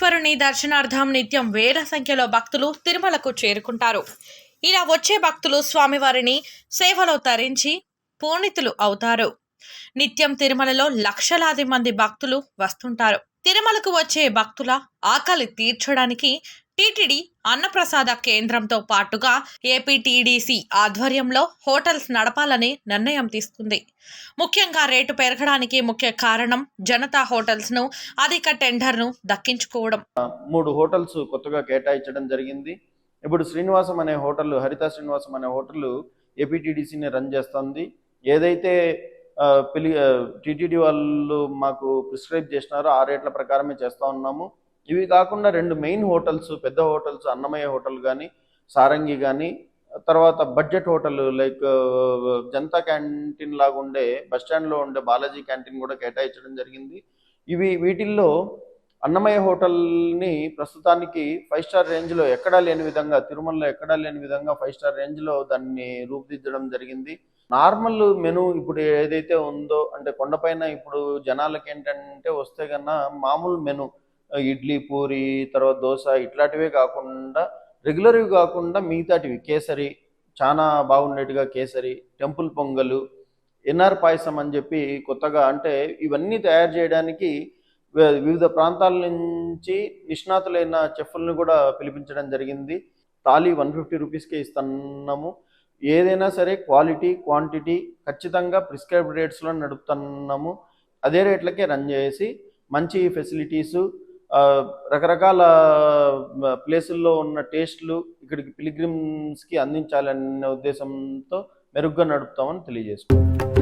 వెంకటేశ్వరుని దర్శనార్థం నిత్యం వేల సంఖ్యలో భక్తులు తిరుమలకు చేరుకుంటారు. ఇలా వచ్చే భక్తులు స్వామివారిని సేవలో తరించి పూర్ణితులు అవుతారు. నిత్యం తిరుమలలో లక్షలాది మంది భక్తులు వస్తుంటారు. తిరుమలకు వచ్చే భక్తుల ఆకలి తీర్చడానికి టీటీడీ అన్నప్రసాద కేంద్రంతో పాటుగా ఏపీటీడీసీ ఆధ్వర్యంలో హోటల్స్ నడపాలని నిర్ణయం తీసుకుంది. ముఖ్యంగా రేటు పెరగడానికి ముఖ్య కారణం జనతా హోటల్స్ను అధిక టెండర్ను దక్కించుకోవడం. మూడు హోటల్స్ కొత్తగా కేటాయించడం జరిగింది. ఇప్పుడు శ్రీనివాసం అనే హోటల్ హరిత శ్రీనివాసం అనే హోటల్ ఏపీటీడీసీని రన్ చేస్తుంది. ఏదైతే పిలి టీటీడీ వాళ్ళు మాకు ప్రిస్క్రైబ్ చేసినారో ఆ రేట్ల ప్రకారమే చేస్తూ ఉన్నాము. ఇవి కాకుండా రెండు మెయిన్ హోటల్స్ పెద్ద హోటల్స్ అన్నమయ్య హోటల్ కానీ సారంగి కానీ తర్వాత budget hotel like Janata canteen లాగా ఉండే బస్ స్టాండ్లో ఉండే బాలాజీ క్యాంటీన్ కూడా కేటాయించడం జరిగింది. ఇవి వీటిల్లో అన్నమయ్య హోటల్ని ప్రస్తుతానికి ఫైవ్ స్టార్ రేంజ్లో ఎక్కడా లేని విధంగా తిరుమలలో ఎక్కడా లేని విధంగా ఫైవ్ స్టార్ రేంజ్లో దాన్ని రూపుదిద్దడం జరిగింది. నార్మల్ మెను ఇప్పుడు ఏదైతే ఉందో అంటే కొండపైన ఇప్పుడు జనాలకి ఏంటంటే వస్తే కన్నా మామూలు మెను ఇడ్లీ పూరి తర్వాత దోశ ఇట్లాంటివే కాకుండా రెగ్యులర్వి కాకుండా మిగతాటివి. కేసరి చాలా బాగుండేట్టుగా కేసరి టెంపుల్ పొంగలు ఎన్ఆర్ పాయసం అని చెప్పి కొత్తగా అంటే ఇవన్నీ తయారు చేయడానికి వివిధ ప్రాంతాల నుంచి నిష్ణాతులైన చెఫ్లను కూడా పిలిపించడం జరిగింది. తాళీ వన్ ఫిఫ్టీ రూపీస్కే ఇస్తున్నాము. ఏదైనా సరే క్వాలిటీ క్వాంటిటీ ఖచ్చితంగా ప్రిస్క్రైబ్ రేట్స్లో నడుపుతున్నాము. అదే రేట్లకే రన్ చేసి మంచి ఫెసిలిటీసు రకరకాల ప్లేసుల్లో ఉన్న టేస్ట్లు ఇక్కడికి పిలిగ్రిమ్స్కి అందించాలనే ఉద్దేశంతో మెరుగ్గా నడుపుతామని తెలియజేసుకుంటాం